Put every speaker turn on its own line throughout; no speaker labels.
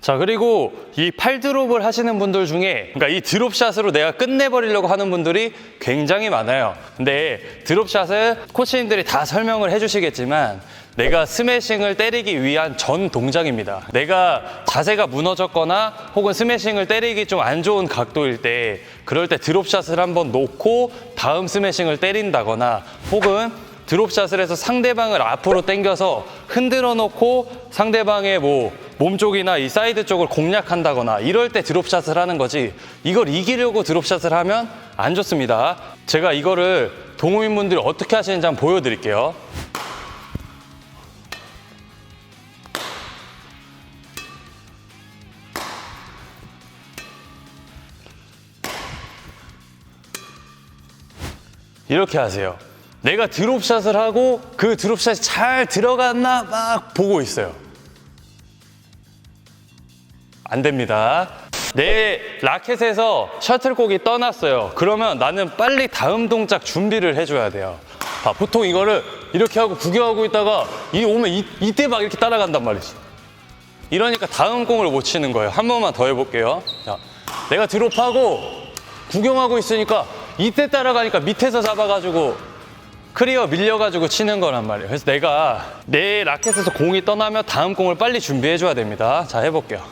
자, 그리고 이 팔 드롭을 하시는 분들 중에, 그러니까 이 드롭샷으로 내가 끝내버리려고 하는 분들이 굉장히 많아요. 근데 드롭샷을 코치님들이 다 설명을 해주시겠지만, 내가 스매싱을 때리기 위한 전 동작입니다. 내가 자세가 무너졌거나 혹은 스매싱을 때리기 좀 안 좋은 각도일 때, 그럴 때 드롭샷을 한번 놓고 다음 스매싱을 때린다거나 혹은 드롭샷을 해서 상대방을 앞으로 당겨서 흔들어 놓고 상대방의 뭐 몸쪽이나 이 사이드 쪽을 공략한다거나 이럴 때 드롭샷을 하는 거지 이걸 이기려고 드롭샷을 하면 안 좋습니다. 제가 이거를 동호인분들이 어떻게 하시는지 한번 보여드릴게요. 이렇게 하세요. 내가 드롭샷을 하고 그 드롭샷이 잘 들어갔나 막 보고 있어요. 안 됩니다. 내 라켓에서 셔틀콕이 떠났어요. 그러면 나는 빨리 다음 동작 준비를 해줘야 돼요. 아, 보통 이거를 이렇게 하고 구경하고 있다가 이 오면 이, 이때 막 이렇게 따라간단 말이지. 이러니까 다음 공을 못 치는 거예요. 한 번만 더 해볼게요. 자, 내가 드롭하고 구경하고 있으니까 이때 따라가니까 밑에서 잡아가지고 클리어 밀려가지고 치는 거란 말이에요. 그래서 내가 내 라켓에서 공이 떠나면 다음 공을 빨리 준비해줘야 됩니다. 자, 해볼게요.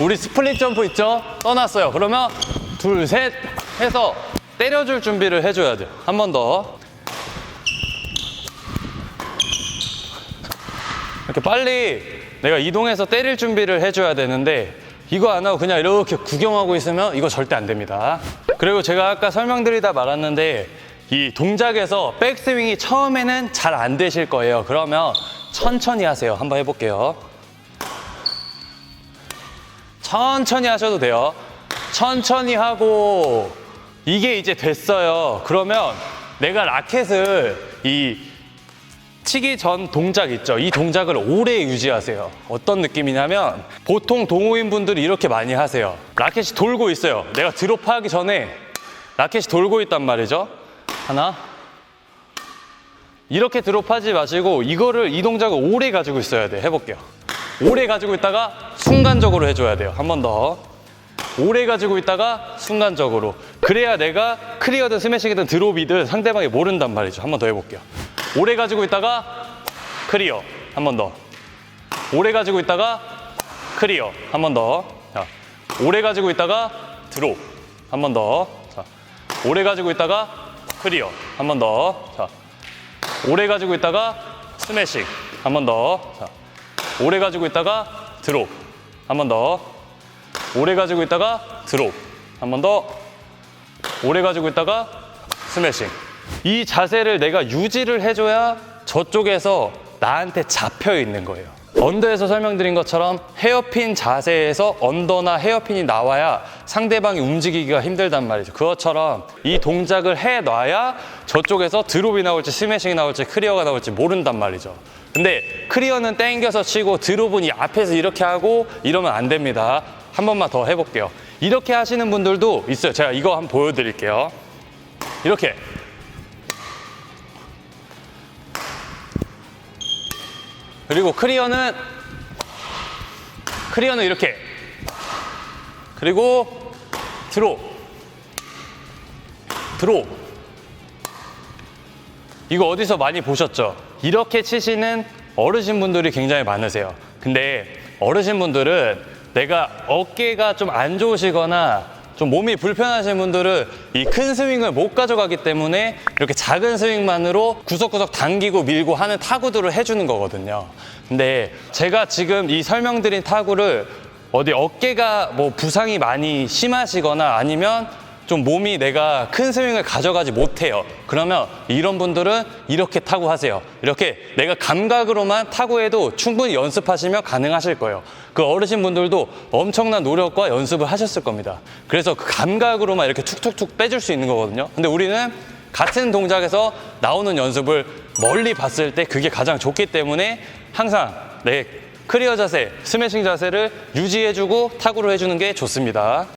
우리 스플릿 점프 있죠? 떠났어요. 그러면 둘, 셋 해서 때려줄 준비를 해줘야 돼요. 한 번 더. 이렇게 빨리 내가 이동해서 때릴 준비를 해줘야 되는데 이거 안 하고 그냥 이렇게 구경하고 있으면 이거 절대 안 됩니다. 그리고 제가 아까 설명드리다 말았는데 이 동작에서 백스윙이 처음에는 잘 안 되실 거예요. 그러면 천천히 하세요. 한번 해볼게요. 천천히 하셔도 돼요. 천천히 하고 이게 이제 됐어요. 그러면 내가 라켓을 이 치기 전 동작 있죠. 이 동작을 오래 유지하세요. 어떤 느낌이냐면 보통 동호인 분들이 이렇게 많이 하세요. 라켓이 돌고 있어요. 내가 드롭하기 전에 라켓이 돌고 있단 말이죠. 하나. 이렇게 드롭하지 마시고 이거를 이 동작을 오래 가지고 있어야 돼. 해볼게요. 오래 가지고 있다가 순간적으로 해줘야 돼요. 한 번 더. 오래 가지고 있다가 순간적으로. 그래야 내가 클리어든 스매싱이든 드롭이든 상대방이 모른단 말이죠. 한 번 더 해볼게요. 오래 가지고 있다가 클리어. 한 번 더. 오래 가지고 있다가 클리어. 한 번 더. 자, 오래 가지고 있다가 드롭. 한 번 더. 자, 오래 가지고 있다가 클리어. 한 번 더. 자, 오래 가지고 있다가 스매싱. 한 번 더. 자, 오래 가지고 있다가 드롭. 한 번 더. 오래 가지고 있다가 드롭. 한 번 더. 오래 가지고 있다가 스매싱. 이 자세를 내가 유지를 해줘야 저쪽에서 나한테 잡혀 있는 거예요. 언더에서 설명드린 것처럼 헤어핀 자세에서 언더나 헤어핀이 나와야 상대방이 움직이기가 힘들단 말이죠. 그것처럼 이 동작을 해놔야 저쪽에서 드롭이 나올지 스매싱이 나올지 클리어가 나올지 모른단 말이죠. 근데 클리어는 땡겨서 치고 드롭은 이 앞에서 이렇게 하고 이러면 안 됩니다. 한 번만 더 해볼게요. 이렇게 하시는 분들도 있어요. 제가 이거 한번 보여드릴게요. 이렇게 그리고 클리어는 클리어는 이렇게 그리고 드로 드로 이거 어디서 많이 보셨죠? 이렇게 치시는 어르신분들이 굉장히 많으세요. 근데 어르신분들은 내가 어깨가 좀 안 좋으시거나 좀 몸이 불편하신 분들은 이 큰 스윙을 못 가져가기 때문에 이렇게 작은 스윙만으로 구석구석 당기고 밀고 하는 타구들을 해주는 거거든요. 근데 제가 지금 이 설명드린 타구를 어디 어깨가 뭐 부상이 많이 심하시거나 아니면 좀 몸이 내가 큰 스윙을 가져가지 못해요. 그러면 이런 분들은 이렇게 타구 하세요. 이렇게 내가 감각으로만 타구해도 충분히 연습하시면 가능하실 거예요. 그 어르신 분들도 엄청난 노력과 연습을 하셨을 겁니다. 그래서 그 감각으로만 이렇게 툭툭툭 빼줄 수 있는 거거든요. 근데 우리는 같은 동작에서 나오는 연습을 멀리 봤을 때 그게 가장 좋기 때문에 항상 내 클리어 자세, 스매싱 자세를 유지해주고 타구를 해주는 게 좋습니다.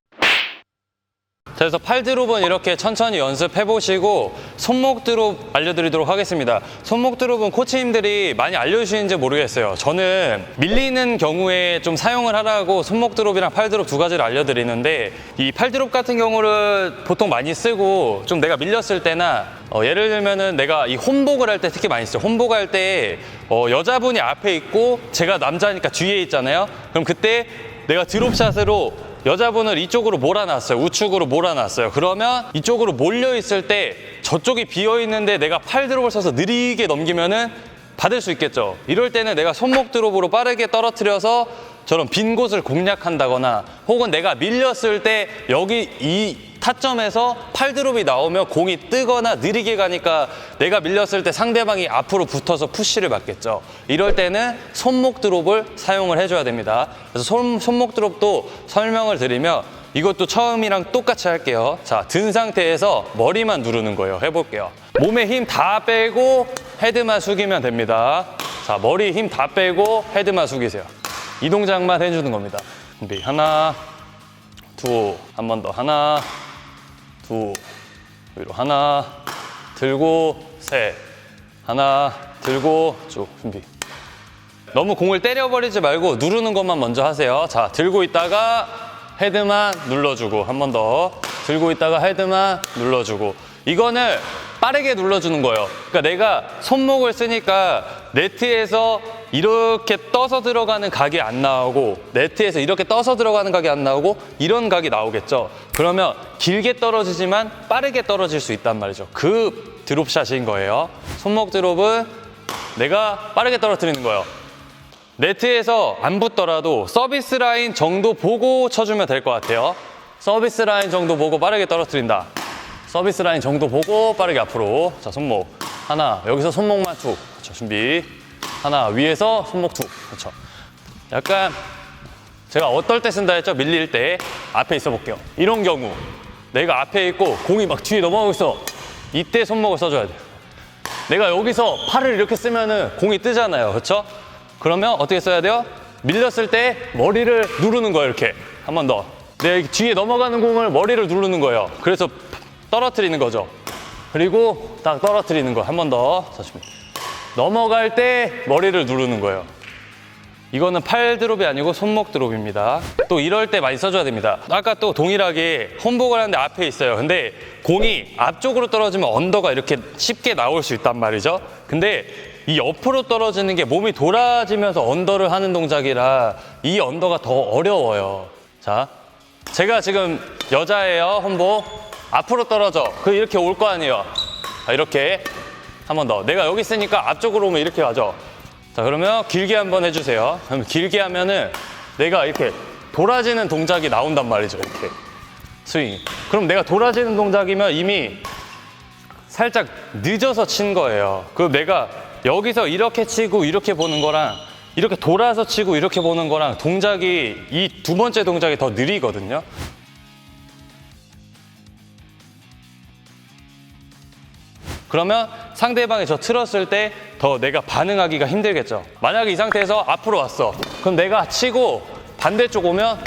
그래서 팔 드롭은 이렇게 천천히 연습해 보시고 손목 드롭 알려드리도록 하겠습니다. 손목 드롭은 코치님들이 많이 알려주시는지 모르겠어요. 저는 밀리는 경우에 좀 사용을 하라고 손목 드롭이랑 팔 드롭 두 가지를 알려드리는데 이 팔 드롭 같은 경우를 보통 많이 쓰고 좀 내가 밀렸을 때나 어, 예를 들면은 내가 이 홈복을 할 때 특히 많이 써요. 홈복 할때 어, 여자분이 앞에 있고 제가 남자니까 뒤에 있잖아요. 그럼 그때 내가 드롭샷으로 여자분을 이쪽으로 몰아놨어요. 우측으로 몰아놨어요. 그러면 이쪽으로 몰려 있을 때 저쪽이 비어 있는데 내가 팔 드롭을 써서 느리게 넘기면은 받을 수 있겠죠. 이럴 때는 내가 손목 드롭으로 빠르게 떨어뜨려서 저런 빈 곳을 공략한다거나 혹은 내가 밀렸을 때 여기 이 타점에서 팔 드롭이 나오면 공이 뜨거나 느리게 가니까 내가 밀렸을 때 상대방이 앞으로 붙어서 푸시를 맞겠죠. 이럴 때는 손목 드롭을 사용을 해줘야 됩니다. 그래서 손, 손목 드롭도 설명을 드리면 이것도 처음이랑 똑같이 할게요. 자, 든 상태에서 머리만 누르는 거예요. 해볼게요. 몸에 힘 다 빼고 헤드만 숙이면 됩니다. 자, 머리 힘 다 빼고 헤드만 숙이세요. 이 동작만 해주는 겁니다. 준비. 하나, 둘, 한번 더. 하나, 둘, 위로 하나, 들고, 셋. 하나, 들고, 쭉. 준비. 너무 공을 때려버리지 말고 누르는 것만 먼저 하세요. 자, 들고 있다가 헤드만 눌러주고 한 번 더. 들고 있다가 헤드만 눌러주고. 이거는 빠르게 눌러주는 거예요. 그러니까 내가 손목을 쓰니까 네트에서 이렇게 떠서 들어가는 각이 안 나오고 네트에서 이렇게 떠서 들어가는 각이 안 나오고 이런 각이 나오겠죠. 그러면 길게 떨어지지만 빠르게 떨어질 수 있단 말이죠. 그 드롭샷인 거예요. 손목 드롭은 내가 빠르게 떨어뜨리는 거예요. 네트에서 안 붙더라도 서비스 라인 정도 보고 쳐주면 될 것 같아요. 서비스 라인 정도 보고 빠르게 떨어뜨린다. 서비스 라인 정도 보고 빠르게 앞으로. 자, 손목. 하나. 여기서 손목만 툭. 그렇죠. 준비. 하나. 위에서 손목 툭. 그렇죠. 약간 제가 어떨 때 쓴다 했죠? 밀릴 때. 앞에 있어 볼게요. 이런 경우. 내가 앞에 있고 공이 막 뒤에 넘어가고 있어. 이때 손목을 써줘야 돼요. 내가 여기서 팔을 이렇게 쓰면은 공이 뜨잖아요. 그렇죠? 그러면 어떻게 써야 돼요? 밀렸을 때 머리를 누르는 거예요. 이렇게. 한 번 더. 내 뒤에 넘어가는 공을 머리를 누르는 거예요. 그래서 떨어뜨리는 거죠. 그리고 딱 떨어뜨리는 거. 한 번 더. 자, 준비. 넘어갈 때 머리를 누르는 거예요. 이거는 팔 드롭이 아니고 손목 드롭입니다. 또 이럴 때 많이 써줘야 됩니다. 아까 또 동일하게 홈복을 하는데 앞에 있어요. 근데 공이 앞쪽으로 떨어지면 언더가 이렇게 쉽게 나올 수 있단 말이죠. 근데 이 옆으로 떨어지는 게 몸이 돌아지면서 언더를 하는 동작이라 이 언더가 더 어려워요. 자, 제가 지금 여자예요, 홈복. 앞으로 떨어져. 그 이렇게 올 거 아니에요. 자, 이렇게 한 번 더. 내가 여기 있으니까 앞쪽으로 오면 이렇게 가죠. 자, 그러면 길게 한 번 해주세요. 그럼 길게 하면은 내가 이렇게 돌아지는 동작이 나온단 말이죠. 이렇게. 스윙. 그럼 내가 돌아지는 동작이면 이미 살짝 늦어서 친 거예요. 그럼 내가 여기서 이렇게 치고 이렇게 보는 거랑 이렇게 돌아서 치고 이렇게 보는 거랑 동작이 이 두 번째 동작이 더 느리거든요. 그러면 상대방이 저 틀었을 때 더 내가 반응하기가 힘들겠죠. 만약에 이 상태에서 앞으로 왔어. 그럼 내가 치고 반대쪽 오면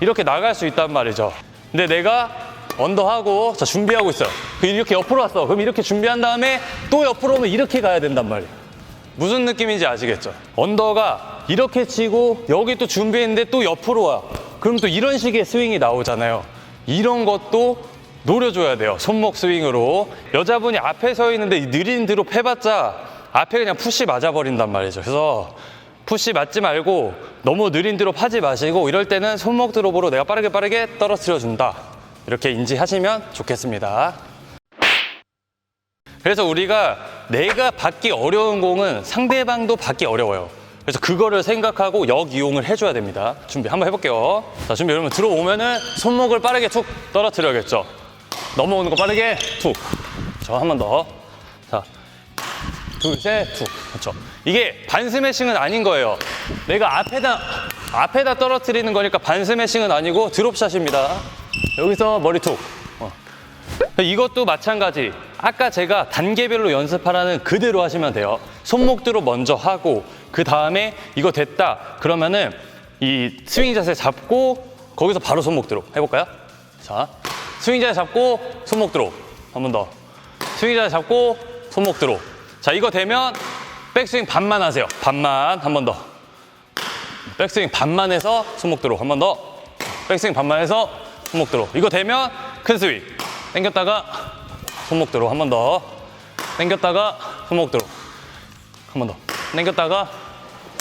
이렇게 나갈 수 있단 말이죠. 근데 내가 언더하고 자 준비하고 있어요. 그 이렇게 옆으로 왔어. 그럼 이렇게 준비한 다음에 또 옆으로 오면 이렇게 가야 된단 말이에요. 무슨 느낌인지 아시겠죠? 언더가 이렇게 치고 여기 또 준비했는데 또 옆으로 와. 그럼 또 이런 식의 스윙이 나오잖아요. 이런 것도 노려줘야 돼요. 손목 스윙으로. 여자분이 앞에 서 있는데 이 느린 드롭 해봤자 앞에 그냥 푸시 맞아버린단 말이죠. 그래서 푸시 맞지 말고 너무 느린 드롭 하지 마시고 이럴 때는 손목 드롭으로 내가 빠르게 빠르게 떨어뜨려 준다. 이렇게 인지하시면 좋겠습니다. 그래서 우리가 내가 받기 어려운 공은 상대방도 받기 어려워요. 그래서 그거를 생각하고 역 이용을 해줘야 됩니다. 준비 한번 해볼게요. 자, 준비 여러분 들어오면은 손목을 빠르게 툭 떨어뜨려야겠죠. 넘어오는 거 빠르게 툭. 저 한 번 더. 자, 둘, 셋, 툭. 그렇죠. 이게 반 스매싱은 아닌 거예요. 내가 앞에다 앞에다 떨어뜨리는 거니까 반 스매싱은 아니고 드롭샷입니다. 여기서 머리 툭. 어. 이것도 마찬가지. 아까 제가 단계별로 연습하라는 그대로 하시면 돼요. 손목들로 먼저 하고 그 다음에 이거 됐다. 그러면은 이 스윙 자세 잡고 거기서 바로 손목들로 해볼까요? 자, 스윙 자세 잡고 손목 드롭. 한번 더. 스윙 자세 잡고 손목 드롭. 자, 이거 되면 백스윙 반만 하세요. 반만. 한 번 더. 백스윙 반만 해서 손목 드롭. 한번 더. 백스윙 반만 해서 손목 드롭. 이거 되면 큰 스윙. 당겼다가 손목 드롭. 한번 더. 당겼다가 손목 드롭. 한번 더. 당겼다가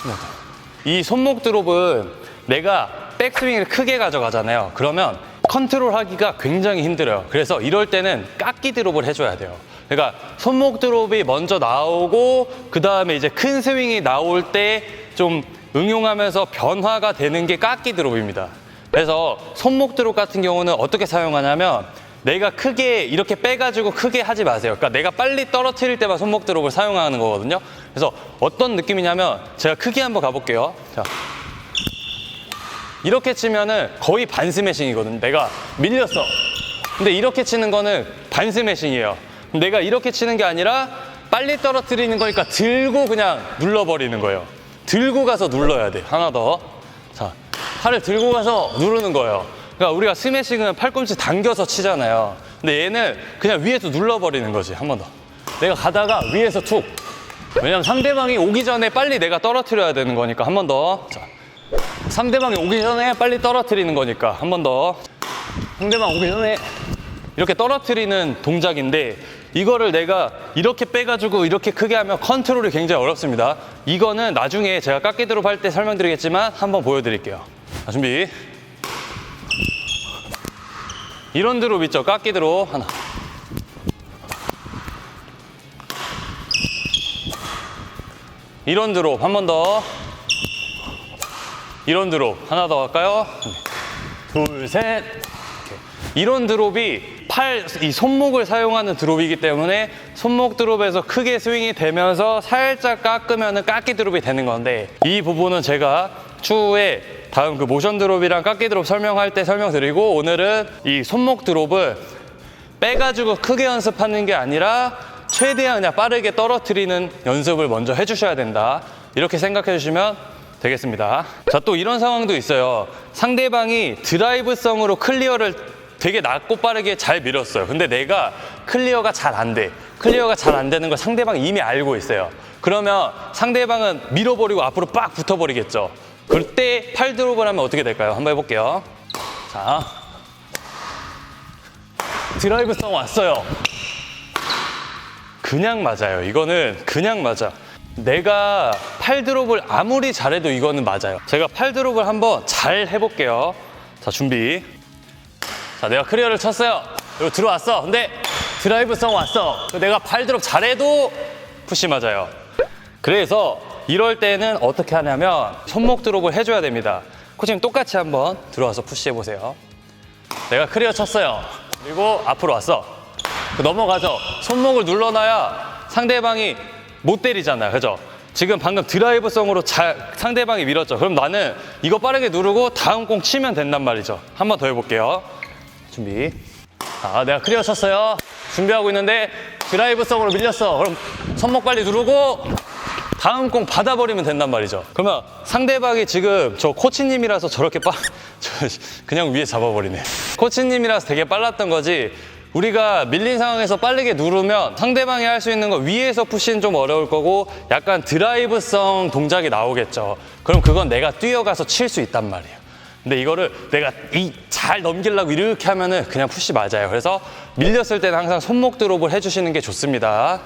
손목 드롭. 이 손목 드롭은 내가 백스윙을 크게 가져가잖아요. 그러면 컨트롤 하기가 굉장히 힘들어요. 그래서 이럴 때는 깎기 드롭을 해줘야 돼요. 그러니까 손목 드롭이 먼저 나오고 그 다음에 이제 큰 스윙이 나올 때 좀 응용하면서 변화가 되는 게 깎기 드롭입니다. 그래서 손목 드롭 같은 경우는 어떻게 사용하냐면 내가 크게 이렇게 빼가지고 크게 하지 마세요. 그러니까 내가 빨리 떨어뜨릴 때만 손목 드롭을 사용하는 거거든요. 그래서 어떤 느낌이냐면 제가 크게 한번 가볼게요. 자, 이렇게 치면은 거의 반 스매싱이거든. 내가 밀렸어. 근데 이렇게 치는 거는 반 스매싱이에요. 내가 이렇게 치는 게 아니라 빨리 떨어뜨리는 거니까 들고 그냥 눌러버리는 거예요. 들고 가서 눌러야 돼. 하나 더. 자, 팔을 들고 가서 누르는 거예요. 그러니까 우리가 스매싱은 팔꿈치 당겨서 치잖아요. 근데 얘는 그냥 위에서 눌러버리는 거지. 한 번 더. 내가 가다가 위에서 툭. 왜냐면 상대방이 오기 전에 빨리 내가 떨어뜨려야 되는 거니까 한 번 더. 자, 상대방이 오기 전에 빨리 떨어뜨리는 거니까 한 번 더. 상대방 오기 전에 이렇게 떨어뜨리는 동작인데 이거를 내가 이렇게 빼가지고 이렇게 크게 하면 컨트롤이 굉장히 어렵습니다. 이거는 나중에 제가 깎기 드롭 할 때 설명드리겠지만 한번 보여드릴게요. 자, 준비. 이런 드롭 있죠? 깎기 드롭 하나. 이런 드롭 한 번 더. 이런 드롭 하나 더 할까요? 둘, 셋. 이런 드롭이 팔, 이 손목을 사용하는 드롭이기 때문에 손목 드롭에서 크게 스윙이 되면서 살짝 깎으면 깎기 드롭이 되는 건데 이 부분은 제가 추후에 다음 그 모션 드롭이랑 깎기 드롭 설명할 때 설명드리고 오늘은 이 손목 드롭을 빼가지고 크게 연습하는 게 아니라 최대한 그냥 빠르게 떨어뜨리는 연습을 먼저 해주셔야 된다. 이렇게 생각해 주시면 되겠습니다. 자, 또 이런 상황도 있어요. 상대방이 드라이브성으로 클리어를 되게 낮고 빠르게 잘 밀었어요. 근데 내가 클리어가 잘 안 돼. 클리어가 잘 안 되는 걸 상대방이 이미 알고 있어요. 그러면 상대방은 밀어버리고 앞으로 빡 붙어버리겠죠. 그때 팔 드롭을 하면 어떻게 될까요? 한번 해볼게요. 자. 드라이브성 왔어요. 그냥 맞아요. 이거는 그냥 맞아. 내가 팔 드롭을 아무리 잘해도 이거는 맞아요. 제가 팔 드롭을 한번 잘 해볼게요. 자, 준비. 자, 내가 클리어를 쳤어요. 그리고 들어왔어. 근데 드라이브성 왔어. 내가 팔 드롭 잘해도 푸시 맞아요. 그래서 이럴 때는 어떻게 하냐면 손목 드롭을 해줘야 됩니다. 코치님 똑같이 한번 들어와서 푸시 해 보세요. 내가 클리어 쳤어요. 그리고 앞으로 왔어. 그 넘어가죠. 손목을 눌러놔야 상대방이 못 때리잖아요. 그죠? 지금 방금 드라이브성으로 잘 상대방이 밀었죠. 그럼 나는 이거 빠르게 누르고 다음 공 치면 된단 말이죠. 한 번 더 해볼게요. 준비. 아, 내가 클리어 쳤어요. 준비하고 있는데 드라이브성으로 밀렸어. 그럼 손목 빨리 누르고 다음 공 받아버리면 된단 말이죠. 그러면 상대방이 지금 저 코치님이라서 저렇게 빠, 저 그냥 위에 잡아버리네. 코치님이라서 되게 빨랐던 거지. 우리가 밀린 상황에서 빠르게 누르면 상대방이 할 수 있는 거 위에서 푸시는 좀 어려울 거고 약간 드라이브성 동작이 나오겠죠. 그럼 그건 내가 뛰어가서 칠 수 있단 말이에요. 근데 이거를 내가 이 잘 넘기려고 이렇게 하면은 그냥 푸시 맞아요. 그래서 밀렸을 때는 항상 손목 드롭을 해주시는 게 좋습니다.